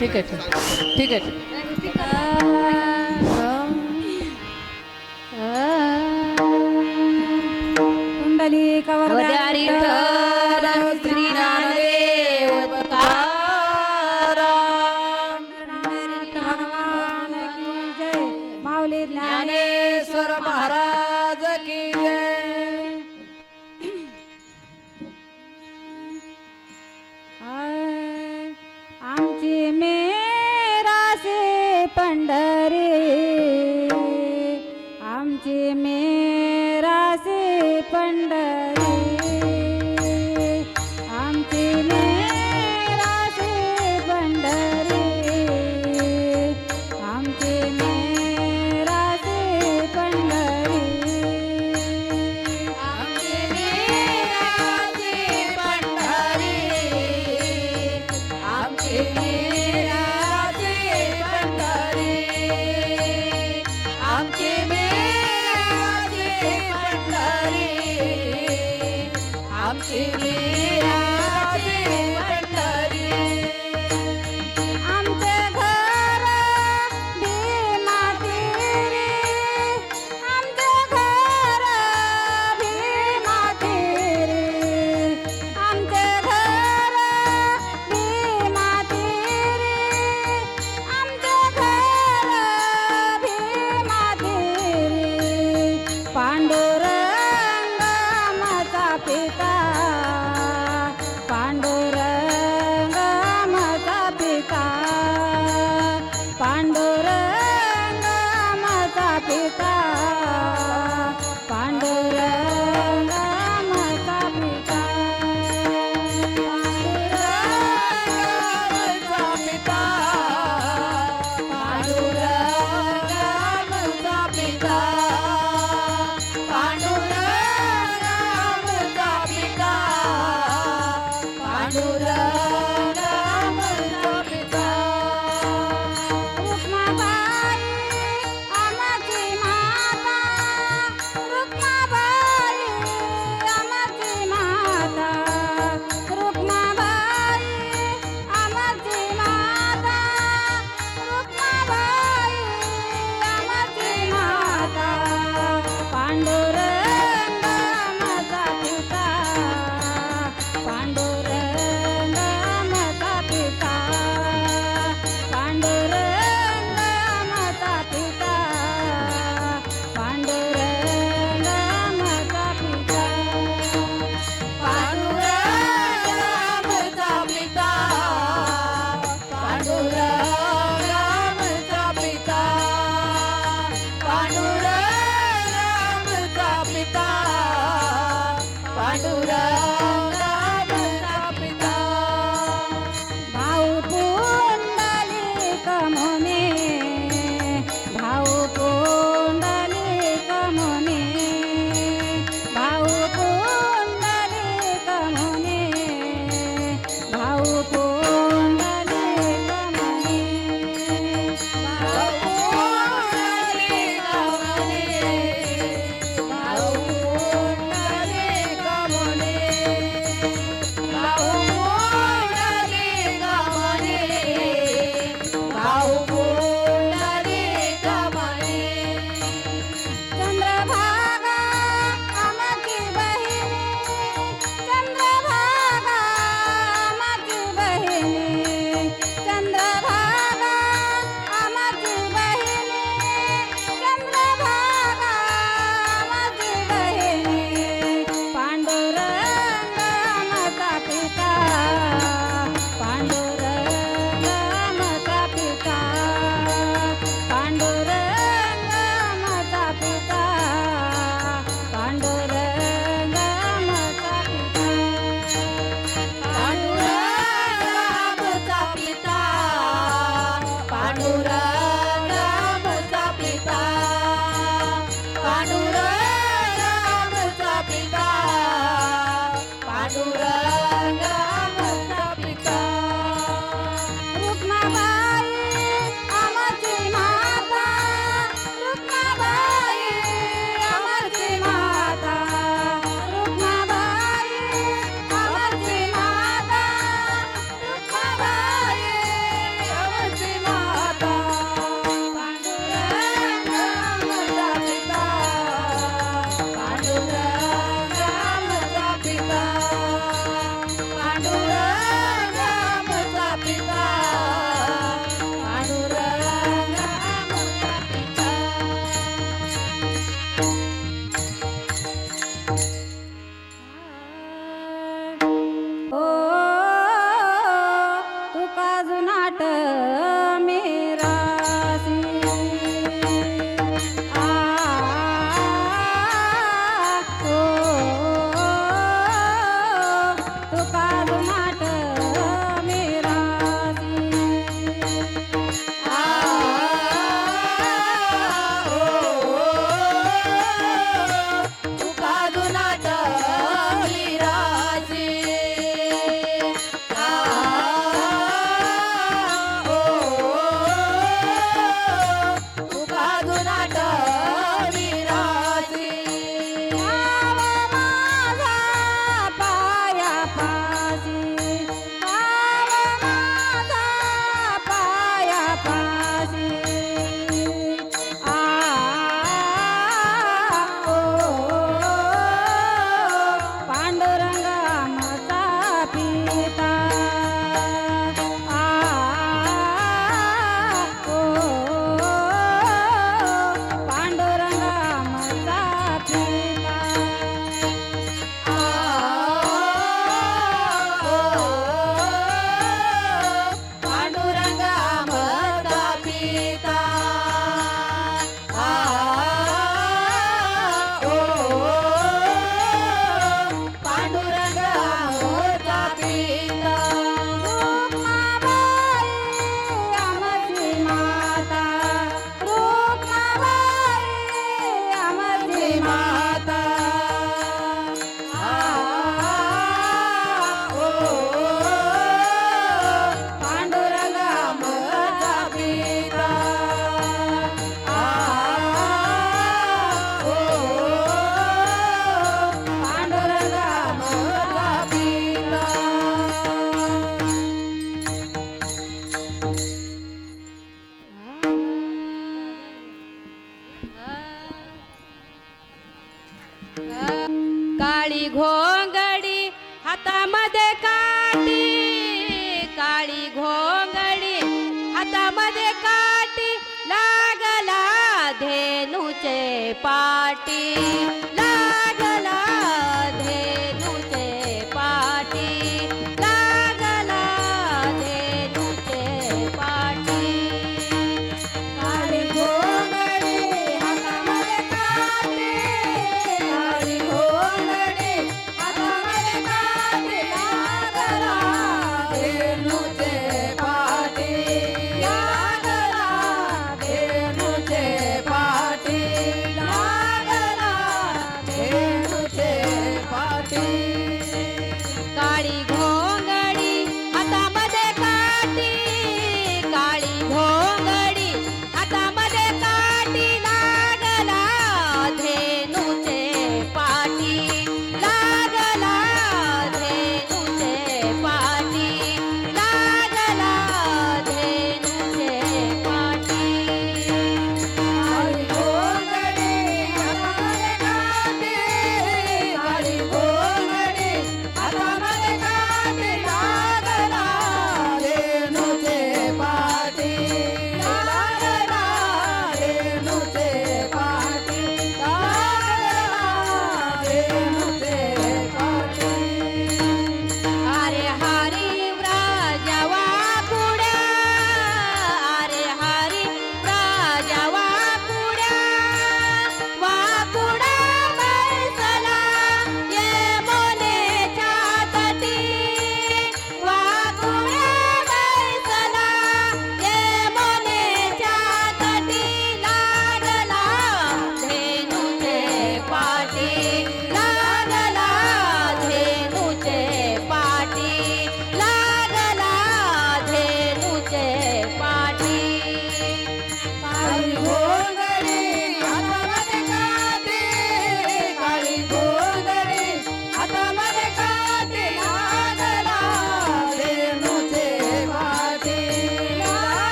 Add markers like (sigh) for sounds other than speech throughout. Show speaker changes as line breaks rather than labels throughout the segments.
ठीक आहे ठीक आहे. ठीक आहे ठीक
I'm not Sakura. पाटी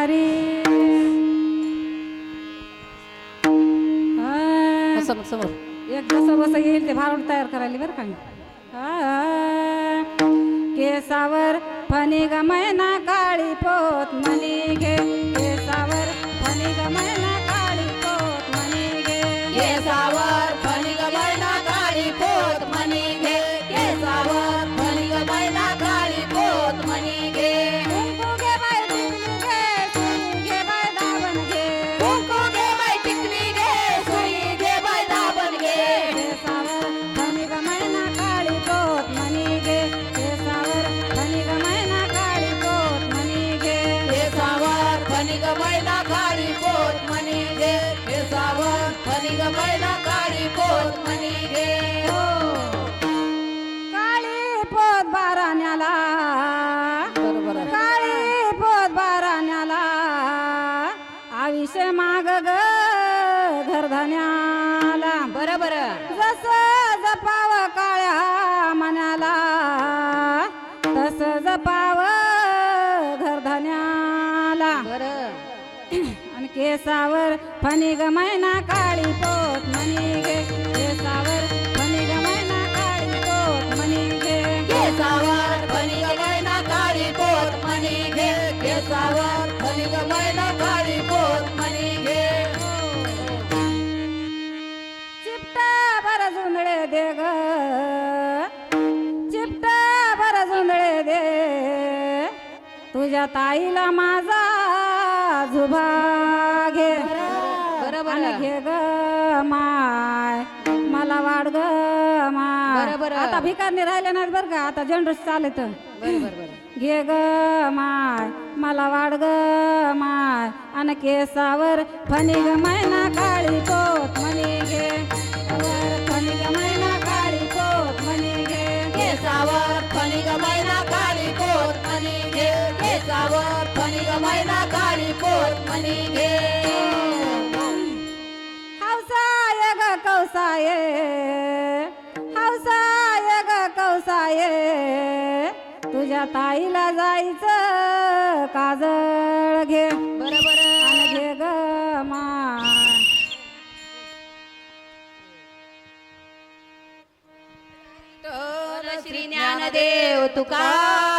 हरे समोर समोर.
एक जसं बस येईल ते भारूड तयार करायला बरं का केसावर फणी गमयना काळी पोत मली घे. पैसे माग ग घरधन्याला.
बर बर.
जस जपाव काळ्या मनाला तस जपाव घरधन्याला.
बर. (clears throat)
आणि केसावर फणी ग मैना काळी पोत मनी घे तुझ्या ताईला माझा झुबा घे.
बरोबर.
घे ग माय. मला वाढ ग माय.
बरोबर.
आता भिकारणी राहिले नाहीत बरं का? आता जनरस चालत घे ग माय. मला वाढ ग माय. आणि केसावर फणी ग मैना काळी पोत मनी तुझ्या ताईला जायचं काजळ घे.
बर बर
आणि घे ग
श्री ज्ञानदेव तुकाराम